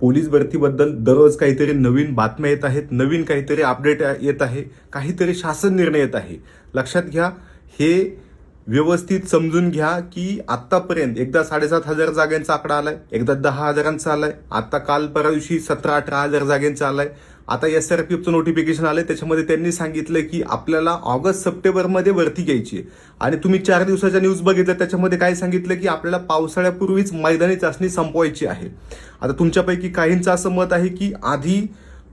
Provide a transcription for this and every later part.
Police भरतीबद्दल दररोज काहीतरी नवीन बातम्या येत आहेत नवीन काहीतरी अपडेट येत आहे काहीतरी शासन निर्णय येत आहे. लक्षात घ्या हे व्यवस्थित समजून घ्या की आत्तापर्यंत एकदा साडेसात हजार जागांचा आकडा आलाय एकदा दहा हजारांचा आलाय आता काल परा दिवशी सतरा अठरा हजार जागांचा आलाय. आता एस आर पी एफचं नोटिफिकेशन आलं त्याच्यामध्ये त्यांनी सांगितलं की आपल्याला ऑगस्ट सप्टेंबरमध्ये भरती घ्यायची आहे. आणि तुम्ही चार दिवसाच्या न्यूज बघितल्या. त्याच्यामध्ये काय सांगितलं की आपल्याला पावसाळ्यापूर्वीच मैदानी चाचणी संपवायची आहे. आता तुमच्यापैकी काहींचं असं मत आहे की आधी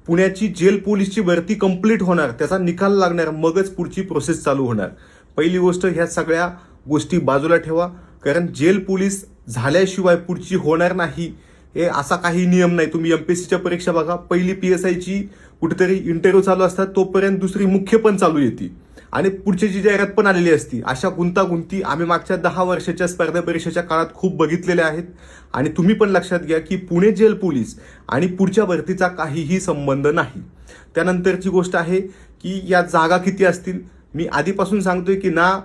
पुण्याची जेल पोलीसची भरती कंप्लीट होणार. त्याचा निकाल लागणार. मगच पुढची प्रोसेस चालू होणार. पहिली गोष्ट ह्या सगळ्या गोष्टी बाजूला ठेवा. कारण जेल पोलीस झाल्याशिवाय पुढची होणार नाही. हे असा काही नियम नाही. तुम्ही एम पी सीच्या परीक्षा बघा. पहिली पी एस आयची कुठेतरी इंटरव्ह्यू चालू असतात. तोपर्यंत दुसरी मुख्य पण चालू येते. आणि पुढची जाहिरात पण आलेली असती अशा गुंतागुंती आम्ही मागच्या दहा वर्षाच्या स्पर्धा परीक्षेच्या काळात खूप बघितलेल्या आहेत. आणि तुम्ही पण लक्षात घ्या की पुणे जेल पोलीस आणि पुढच्या भरतीचा काहीही संबंध नाही. त्यानंतरची गोष्ट आहे की या जागा किती असतील? मी आधीपासून सांगतोय की ना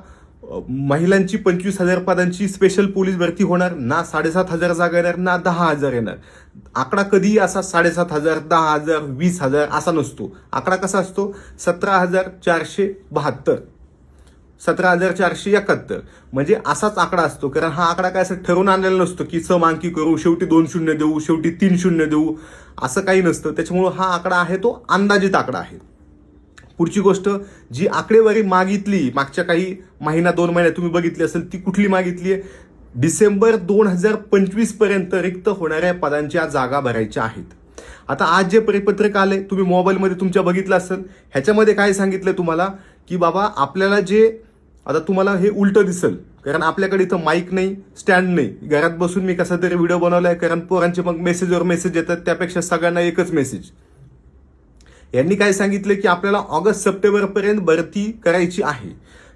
महिलांची पंचवीस हजार पदांची स्पेशल पोलीस भरती होणार ना साडेसात हजार जागा येणार ना दहा हजार येणार. आकडा कधीही असा साडेसात हजार दहा हजार वीस हजार असा नसतो. आकडा कसा असतो? सतरा हजार चारशे बहात्तर. सतरा हजार चारशे एकाहत्तर. म्हणजे असाच आकडा असतो. कारण हा आकडा काय असं ठरवून आणलेला नसतो की सम आणखी करू शेवटी दोन शून्य देऊ शेवटी तीन शून्य देऊ असं काही नसतं. त्याच्यामुळं हा आकडा आहे तो अंदाजित आकडा आहे. पुढची गोष्ट जी आकडेवारी मागितली मागच्या काही महिना दोन महिन्यात तुम्ही बघितली असेल ती कुठली मागितली आहे? डिसेंबर दोन हजार पंचवीसपर्यंत रिक्त होणाऱ्या पदांच्या जागा भरायच्या आहेत. आता आज जे परिपत्रक आले तुम्ही मोबाईलमध्ये तुमच्या बघितलं असेल ह्याच्यामध्ये काय सांगितलं तुम्हाला? की बाबा आपल्याला जे आता तुम्हाला हे उलटं दिसेल कारण आपल्याकडे इथं माईक नाही स्टँड नाही. घरात बसून मी कसा तरी व्हिडिओ बनवला आहे कारण पोरांचे मग मेसेजवर मेसेज येतात त्यापेक्षा सगळ्यांना एकच मेसेज यांनी काय सांगितलं की आपल्याला ऑगस्ट सप्टेंबर पर्यंत भरती करायची आहे.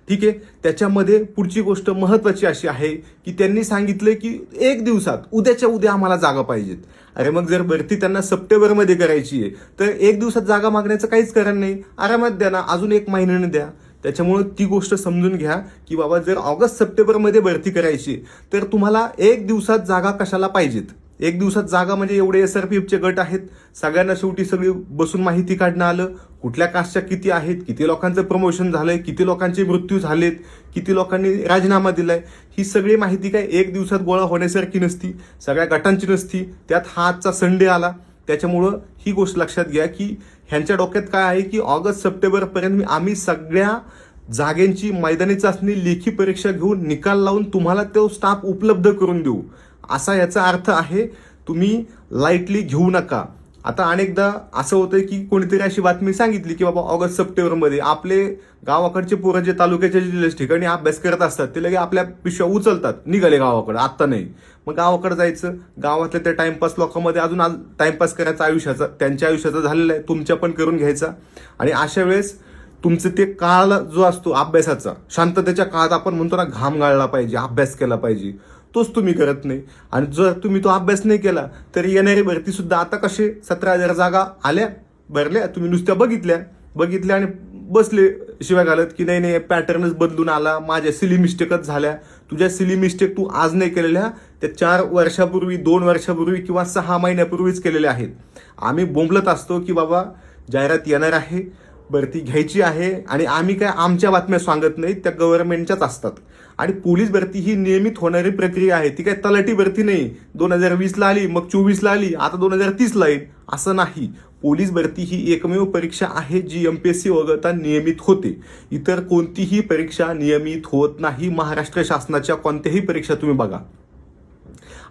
ठीक आहे? त्याच्यामध्ये पुढची गोष्ट महत्वाची अशी आहे की त्यांनी सांगितलं की एक दिवसात उद्याच्या उद्या आम्हाला जागा पाहिजेत. अरे मग जर भरती त्यांना सप्टेंबरमध्ये करायची आहे तर एक दिवसात जागा मागण्याचं काहीच कारण नाही. आरामात द्या ना अजून एक महिन्याने द्या. त्याच्यामुळं ती गोष्ट समजून घ्या की बाबा जर ऑगस्ट सप्टेंबरमध्ये भरती करायची आहे, तर तुम्हाला एक दिवसात जागा कशाला पाहिजेत? एक दिवसात जागा म्हणजे एवढे एस आर पी एफचे गट आहेत. सगळ्यांना शेवटी सगळी बसून माहिती काढणं आलं. कुठल्या कास्टच्या किती आहेत? किती लोकांचं प्रमोशन झालंय? किती लोकांचे मृत्यू झालेत? किती लोकांनी राजीनामा दिलाय? ही सगळी माहिती काय एक दिवसात गोळा होण्यासारखी नसती. सगळ्या गटांची नसती. त्यात हा आजचा संडे आला. त्याच्यामुळं ही गोष्ट लक्षात घ्या की ह्यांच्या डोक्यात काय आहे की ऑगस्ट सप्टेंबरपर्यंत आम्ही सगळ्या जागेंची मैदानी चाचणी लेखी परीक्षा घेऊन निकाल लावून तुम्हाला तो स्टाफ उपलब्ध करून देऊ. असा याचा अर्थ आहे तुम्ही लाईटली घेऊ नका. आता अनेकदा असं होतं की कोणीतरी अशी बातमी सांगितली की बाबा ऑगस्ट सप्टेंबरमध्ये आपले गावाकडचे पोरं जे तालुक्याच्या जिल्ह्याच्या ठिकाणी अभ्यास करत असतात ते लगे आपल्या पिशव्या उचलतात निघाले गावाकडं आत्ता नाही. मग गावाकडे जायचं गावातल्या त्या टाइमपास लोकांमध्ये अजून टाइमपास करायचा आयुष्याचा त्यांच्या आयुष्याचा झालेला आहे तुमच्या पण करून घ्यायचा. आणि अशा वेळेस तुमचं ते काळ जो असतो अभ्यासाचा शांततेच्या काळात आपण म्हणतो ना घाम गाळला पाहिजे अभ्यास केला पाहिजे तोच तुम्ही करत नाही. आणि जर तुम्ही तो अभ्यास नाही केला तर येणारी भरतीसुद्धा आता कसे सतरा हजार जागा आल्या भरल्या तुम्ही नुसत्या बघितल्या बघितल्या आणि बसले शिवाय घालत की नाही नाही पॅटर्नच बदलून आला माझ्या सिली मिस्टेकच झाल्या. तुझ्या सिली मिस्टेक तू आज नाही केलेल्या त्या चार वर्षापूर्वी दोन वर्षापूर्वी किंवा सहा महिन्यापूर्वीच केलेल्या आहेत. आम्ही बोंबलत असतो की बाबा जाहिरात येणार आहे भरती घ्यायची आहे आणि आम्ही काय आमच्या बातम्या सांगत नाही त्या गव्हर्नमेंटच्याच असतात. आणि पोलीस भरती ही नियमित होणारी प्रक्रिया आहे. ती काय तलाठी भरती नाही. दोन हजार वीसला आली मग चोवीसला आली आता दोन हजार तीसला येईल असं नाही. पोलीस भरती ही एकमेव परीक्षा आहे जी एम पी एस सी वगळता नियमित होते. इतर कोणतीही परीक्षा नियमित होत नाही. महाराष्ट्र शासनाच्या कोणत्याही परीक्षा तुम्ही बघा.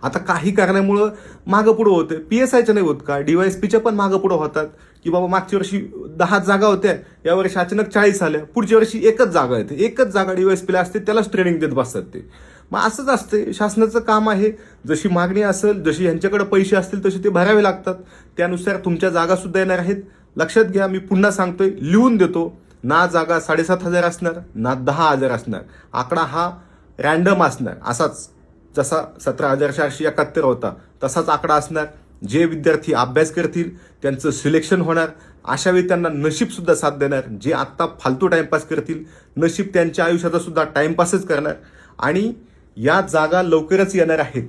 आता काही कारणामुळं मागं पुढं होतं पी एस आयच्या नाही होत का? डीवायएसपीच्या पण मागं पुढं होतात. की बाबा मागच्या वर्षी दहा जागा होत्या या वर्षी अचानक चाळीस आल्या. पुढच्या वर्षी एकच जागा येते एकच जागा डीवायएसपीला असते त्यालाच ट्रेनिंग देत बसतात ते. मग असंच असते. शासनाचं काम आहे. जशी मागणी असेल जशी ह्यांच्याकडे पैसे असतील तसे ते भरावे लागतात. त्यानुसार तुमच्या जागा सुद्धा येणार आहेत. लक्षात घ्या मी पुन्हा सांगतोय लिहून देतो. ना जागा साडेसात हजार असणार ना दहा हजार असणार. आकडा हा रॅन्डम असणार. असाच. जसा सतरा हजार चारशे एकाहत्तर होता तसाच आकडा असणार. जे विद्यार्थी अभ्यास करतील त्यांचं सिलेक्शन होणार. अशावेळी त्यांना नशीबसुद्धा साथ देणार. जे आत्ता फालतू टाइमपास करतील नशीब त्यांच्या आयुष्याचा सुद्धा टाइमपासच करणार. आणि या जागा लवकरच येणार आहेत.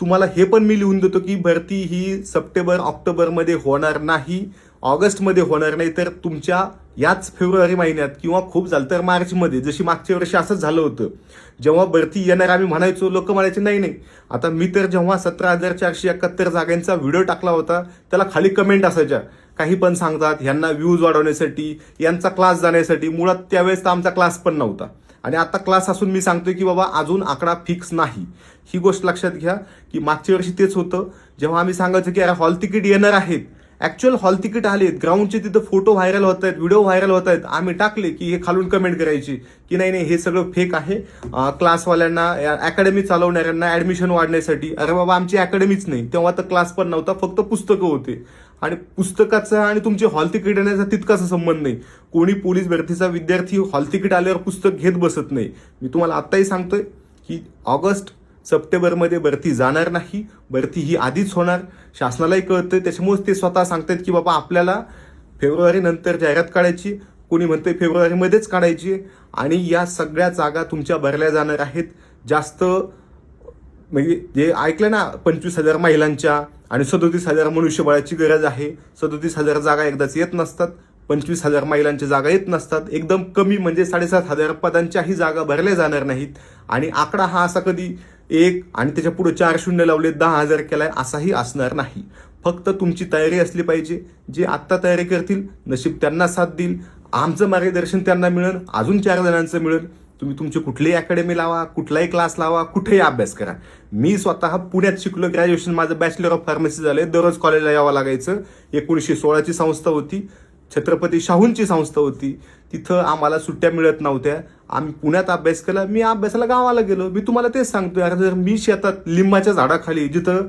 तुम्हाला हे पण मी लिहून देतो की भरती ही सप्टेंबर ऑक्टोबरमध्ये होणार नाही. ऑगस्टमध्ये होणार नाही तर तुमच्या याच फेब्रुवारी महिन्यात किंवा खूप झालं तर मार्चमध्ये जशी मागच्या वर्षी असंच झालं होतं. जेव्हा भरती येणार आम्ही म्हणायचो लोक म्हणायचे नाही नाही आता मी तर जेव्हा सतरा हजार चारशे एकाहत्तर जागांचा व्हिडिओ टाकला होता त्याला खाली कमेंट असायच्या. काही पण सांगतात ह्यांना व्ह्यूज वाढवण्यासाठी यांचा क्लास जाण्यासाठी. मुळात त्यावेळेस तर आमचा क्लास पण नव्हता. आणि आता क्लास असून मी सांगतोय की बाबा अजून आकडा फिक्स नाही. ही गोष्ट लक्षात घ्या की मागच्या वर्षी तेच होतं. जेव्हा आम्ही सांगायचो की अरे हॉल तिकीट येणार आहेत. ऍक्च्युअल हॉल तिकीट आलेत. ग्राउंडचे तिथं फोटो व्हायरल होत आहेत व्हिडिओ व्हायरल होत आहेत आम्ही टाकले की हे खालून कमेंट करायची. की नाही नाही हे सगळं फेक आहे. क्लासवाल्यांना अकॅडमी चालवणाऱ्यांना ऍडमिशन वाढण्यासाठी. अरे बाबा आमची अकॅडमीच नाही. तेव्हा तर क्लास पण नव्हता फक्त पुस्तकं होते. आणि पुस्तकाचा आणि तुमचे हॉल तिकीट येण्याचा तितकासा संबंध नाही. कोणी पोलीस भरतीचा विद्यार्थी हॉल तिकीट आल्यावर पुस्तक घेत बसत नाही. मी तुम्हाला आत्ताही सांगतोय की ऑगस्ट सप्टेंबरमध्ये भरती जाणार नाही भरती ही आधीच होणार. शासनालाही कळतं त्याच्यामुळेच ते स्वतः सांगतात की बाबा आपल्याला फेब्रुवारीनंतर जाहिरात काढायची कोणी म्हणते फेब्रुवारीमध्येच काढायची आणि या सगळ्या जागा तुमच्या भरल्या जाणार आहेत. जास्त म्हणजे जे ऐकलं ना पंचवीस हजार महिलांच्या आणि सदोतीस हजार मनुष्यबळाची गरज आहे. सदोतीस हजार जागा एकदाच येत नसतात. पंचवीस हजार महिलांच्या जागा येत नसतात. एकदम कमी म्हणजे साडेसात हजार पदांच्याही जागा भरल्या जाणार नाहीत. आणि आकडा हा असा कधी एक आणि त्याच्या पुढे चार शून्य लावले दहा हजार केलाय असाही असणार नाही. फक्त तुमची तयारी असली पाहिजे. जे आत्ता तयारी करतील नशीब त्यांना साथ देईल. आमचं मार्गदर्शन त्यांना मिळेल. अजून चार जणांचं मिळेल. तुम्ही तुमची कुठलीही अकॅडमी लावा कुठलाही क्लास लावा कुठेही अभ्यास करा. मी स्वतः पुण्यात शिकलो ग्रॅज्युएशन माझं बॅचलर ऑफ फार्मसी झालंय. दररोज कॉलेजला यावं लागायचं. एकोणीसशे सोळाची संस्था होती. छत्रपती शाहूंची संस्था होती. तिथं आम्हाला सुट्ट्या मिळत नव्हत्या. आम्ही पुण्यात अभ्यास केला मी अभ्यासाला गावाला गेलो. मी तुम्हाला तेच सांगतोय अरे जर मी शेतात लिंबाच्या झाडाखाली जिथं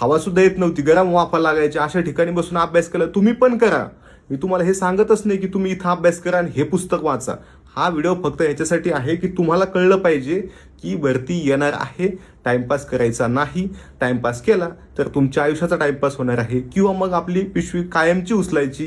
हवा सुद्धा येत नव्हती गरम वाफा लागायची अशा ठिकाणी बसून अभ्यास केला तुम्ही पण करा. मी तुम्हाला हे सांगतच नाही की तुम्ही इथं अभ्यास करा आणि हे पुस्तक वाचा. हा व्हिडिओ फक्त याच्यासाठी आहे की तुम्हाला कळलं पाहिजे की भरती येणार आहे टाइमपास करायचा नाही. टाइमपास केला तर तुमच्या आयुष्याचा टाइमपास होणार आहे. किंवा मग आपली पिशवी कायमची उचलायची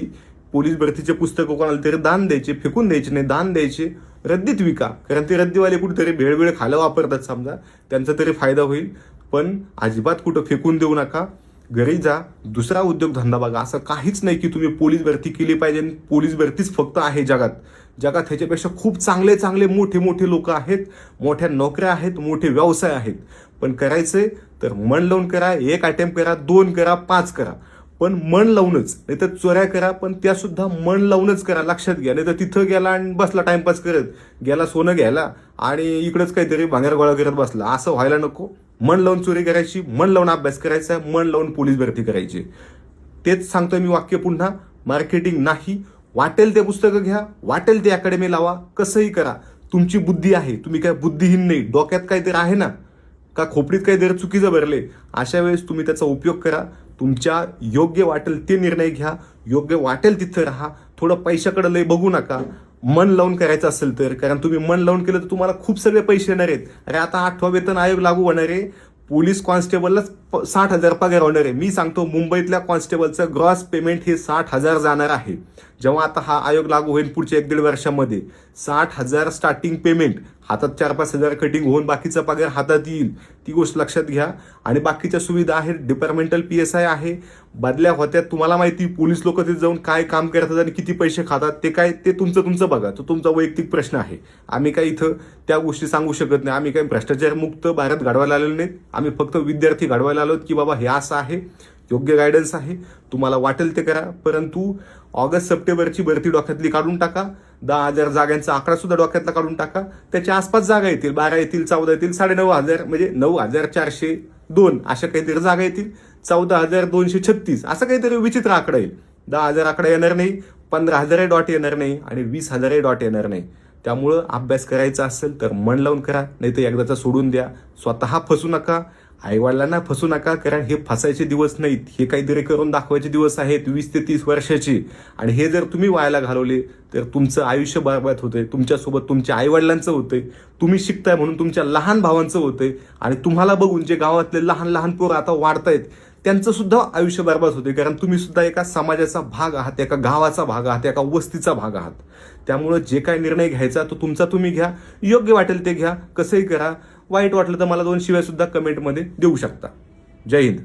पोलीस भरतीचे पुस्तकं कोणाला तरी दान द्यायचे फेकून द्यायचे नाही दान द्यायचे रद्दीत विका. कारण ते रद्दीवाले कुठेतरी भेळवेळ खायला वापरतात समजा. त्यांचा तरी फायदा होईल. पण अजिबात कुठं फेकून देऊ नका. घरी जा. दुसरा उद्योगधंदा बघा. असं काहीच नाही की तुम्ही पोलीस भरती केली पाहिजे पोलीस भरतीच फक्त आहे जगात. जगात ह्याच्यापेक्षा खूप चांगले चांगले मोठे मोठे लोक आहेत. मोठ्या नोकऱ्या आहेत मोठे व्यवसाय आहेत. पण करायचे तर मन लावून करा एक अटेम्प्ट करा दोन करा पाच करा. पण मन लावूनच. नाही तर चोऱ्या करा पण त्या सुद्धा मन लावूनच करा. लक्षात घ्या. नाही तर तिथं गेला आणि बसला टाइमपास करत. गेला सोनं घ्यायला आणि इकडंच काहीतरी भांगर गोळा करत बसला. असं व्हायला नको. मन लावून चोरी करायची मन लावून अभ्यास करायचा मन लावून पोलीस भरती करायची. तेच सांगतोय मी वाक्य पुन्हा. मार्केटिंग नाही. वाटेल ते पुस्तकं घ्या वाटेल ते अकॅडमी लावा कसंही करा. तुमची बुद्धी आहे. तुम्ही काय बुद्धिहीन नाही. डोक्यात काहीतरी आहे ना? का खोपडीत काहीतरी चुकीचं भरले अशा वेळेस तुम्ही त्याचा उपयोग करा. तुमच्या योग्य वाटेल ते निर्णय घ्या योग्य वाटेल तिथं राहा थोडं पैशाकडे लय बघू नका मन लावून करायचं असेल तर. कारण तुम्ही मन लावून केलं तर तुम्हाला खूप सगळे पैसे येणार आहेत. अरे आता आठवा वेतन आयोग लागू होणार आहे. पोलीस कॉन्स्टेबललाच साठ हजार पगार होणार आहे. मी सांगतो मुंबईतल्या कॉन्स्टेबलचं ग्रॉस पेमेंट हे साठ हजार जाणार आहे. जेव्हा आता हा आयोग लागू होईल पुढच्या एक दीड वर्षामध्ये. साठ हजार स्टार्टिंग पेमेंट हातात चार पाच हजार कटिंग होऊन बाकीचा पगार हातात येईल. ती गोष्ट लक्षात घ्या. आणि बाकीच्या सुविधा आहेत. डिपार्टमेंटल पी एस आय आहे. बदल्या होत्या तुम्हाला माहिती पोलीस लोक तिथे जाऊन काय काम करतात आणि किती पैसे खातात ते काय ते तुमचं तुमचं बघा. तो तुमचा वैयक्तिक प्रश्न आहे. आम्ही काय इथं त्या गोष्टी सांगू शकत नाही. आम्ही काही भ्रष्टाचारमुक्त भारत घडवायला आलेलो नाहीत. आम्ही फक्त विद्यार्थी घडवायला आलोत की बाबा हे असं आहे योग्य गायडन्स आहे तुम्हाला वाटेल ते करा. परंतु ऑगस्ट सप्टेंबरची भरती डोक्यातली काढून टाका. दहा हजार जागांचा आकडा सुद्धा डोक्यातला काढून टाका. त्याच्या आसपास जागा येतील. बारा येतील चौदा येतील साडेनऊ हजार म्हणजे नऊ हजार चारशे दोन अशा काहीतरी जागा येतील. चौदा हजार दोनशे छत्तीस असं काहीतरी विचित्र आकडा येईल. दहा हजार आकडा येणार नाही पंधरा हजारही डॉट येणार नाही आणि वीस हजारही डॉट येणार नाही. त्यामुळं अभ्यास करायचा असेल तर मन लावून करा नाही तर एकदाचा सोडून द्या. स्वतः फसू नका. आईवडिलांना फसू नका कारण हे फसायचे दिवस नाहीत. हे काहीतरी करून दाखवायचे दिवस आहेत वीस ते तीस वर्षाचे. आणि हे जर तुम्ही वायाला घालवले तर तुमचं आयुष्य बरबाद होतंय. तुमच्यासोबत तुमच्या आईवडिलांचं होतंय. तुम्ही शिकताय म्हणून तुमच्या लहान भावांचं होतंय. आणि तुम्हाला बघून जे गावातले लहान लहान पोरं आता वाढतायत त्यांचं सुद्धा आयुष्य बरबाद होते कारण तुम्ही सुद्धा एका समाजाचा भाग आहात एका गावाचा भाग आहात एका वस्तीचा भाग आहात. त्यामुळं जे काय निर्णय घ्यायचा तो तुमचा तुम्ही घ्या. योग्य वाटेल ते घ्या. कसंही करा. वाईट वाटलं तर मला दोन शिवाय सुद्धा कमेंटमध्ये देऊ शकता. जय हिंद.